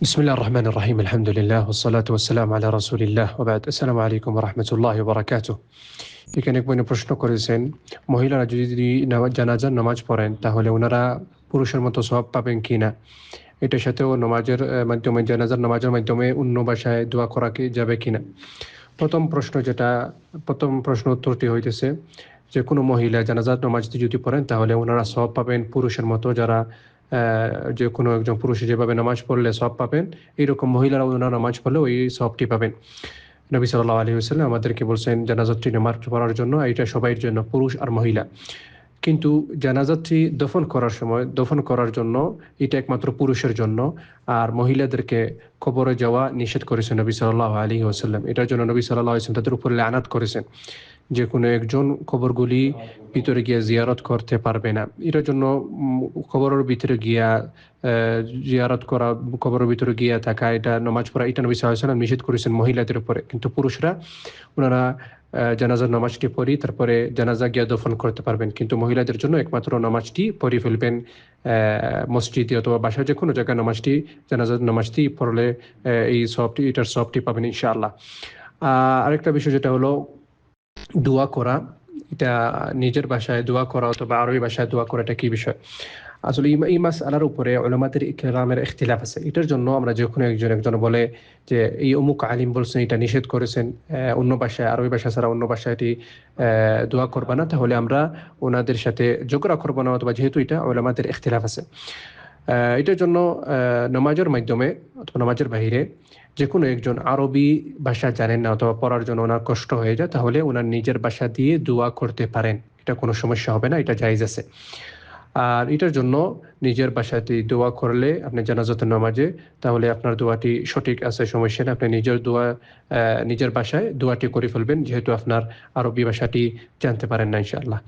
বিসমিল্লা রহমান রাহিম আলহামদুলিল্লাহ ওসালাত ওসালাম আল্লাহ রসুলিল্লাহ ওবায়দ আসসালামু আলাইকুম রহমতুল্লাহ বরাকাত এখানে এক প্রশ্ন করেছেন মহিলারা যদি জানাজার নামাজ পড়েন তাহলে ওনারা পুরুষের মতো সব পাবেন কি না এটার সাথেও নামাজের মাধ্যমে জানাজার নামাজের মাধ্যমে অন্য ভাষায় দোয়া করা কি যাবে কি না প্রথম প্রশ্ন যেটা প্রথম প্রশ্ন উত্তরটি হইতেছে যে কোনো মহিলা জানাজার নামাজ যদি পড়েন তাহলে ওনারা সব পাবেন পুরুষের মতো যারা যে কোনো একজন পুরুষ যেভাবে নামাজ পড়লে সব পাবেন, এইরকম মহিলারা ওনারা নামাজ পড়লে ওই সবটি পাবেন। নবী সাল্লাহ আলী হোসাল্লাম আমাদেরকে বলছেন, জানাজাতটি নামাজ পড়ার জন্য এটা সবাইয়ের জন্য, পুরুষ আর মহিলা। কিন্তু জানাজাতটি দফন করার সময়, দফন করার জন্য, এটা একমাত্র পুরুষের জন্য, আর মহিলাদেরকে কবরে যাওয়া নিষেধ করেছেন নবী সাল্লাহ আলী ওসাল্লাম এটার জন্য নবী সাল্লাহ তাদের উপরে আনাত করেছেন। যে কোনো একজন কবরগুলি ভিতরে গিয়ে জিয়ারত করতে পারবে না। এটার জন্য কবরের ভিতরে গিয়া জিয়ারত করা, কবরের ভিতরে গিয়া থাকা, এটা নামাজ পড়া, এটা নবী সাল্লাম নিষেধ করেছেন মহিলাদের উপরে। কিন্তু পুরুষরা, ওনারা জানাজার নামাজটি পড়ি, তারপরে জানাজা গিয়া দফন করতে পারবেন। কিন্তু মহিলাদের জন্য একমাত্র নামাজটি পড়ে ফেলবেন মসজিদে অথবা বাসায় যে কোনো জায়গায় নামাজটি, জানাজার নামাজটি পড়লে এই সবটি, এটার সবটি পাবেন ইনশাআল্লাহ। আরেকটা বিষয় যেটা হলো দোয়া করা, এটা নিজের ভাষায় দোয়া করা অথবা আরবি ভাষায় দোয়া করা, এটা কি বিষয়? আসলে এই মাস আলার উপরে ওলামাদের ইকরামের ইখতিলাফ আছে। এটার জন্য আমরা যে কোনো একজন একজন বলে যে, এই অমুক আলিম বলছেন, এটা নিষেধ করেছেন অন্য ভাষায়, আরবি ভাষা ছাড়া অন্য ভাষায় এটি দোয়া করবা না, তাহলে আমরা ওনাদের সাথে ঝগড়া করব না অথবা যেহেতু এটা ওলামাদের ইখতিলাফ আছে। এটার জন্য নমাজের মাধ্যমে অথবা নমাজের বাহিরে যে কোনো একজন আরবি ভাষা জানেন না অথবা পড়ার জন্য ওনার কষ্ট হয়ে যায়, তাহলে ওনার নিজের ভাষা দিয়ে দোয়া করতে পারেন। এটা কোনো সমস্যা হবে না, এটা জায়জ আছে। আর এটার জন্য নিজের ভাষাতে দোয়া করলে আপনি জানাজাত নামাজে তাহলে আপনার দোয়াটি সঠিক আছে সমস্যা আপনি নিজের দোয়া নিজের ভাষায় দোয়াটি করে ফেলবেন যেহেতু আপনার আরবি ভাষাটি জানতে পারেন না ইনশাআল্লাহ।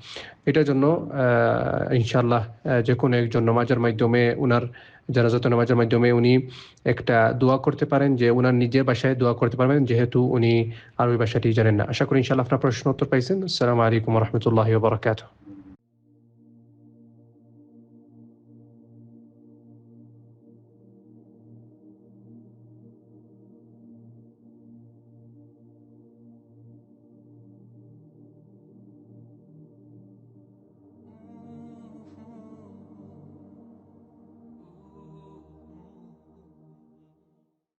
এটার জন্য আহ, ইনশাআল্লাহ যে কোনো একজন নামাজের মাধ্যমে ওনার জানাজাত নামাজের মাধ্যমে উনি একটা দোয়া করতে পারেন যে ওনার নিজের বাসায় দোয়া করতে পারবেন যেহেতু উনি আরবি ভাষাটি জানেন না। আশা করি ইনশাআল্লাহ আপনার প্রশ্ন উত্তর পাইছেন। আসসালামু আলাইকুম রহমতুল্লাহ বারকাতুহ।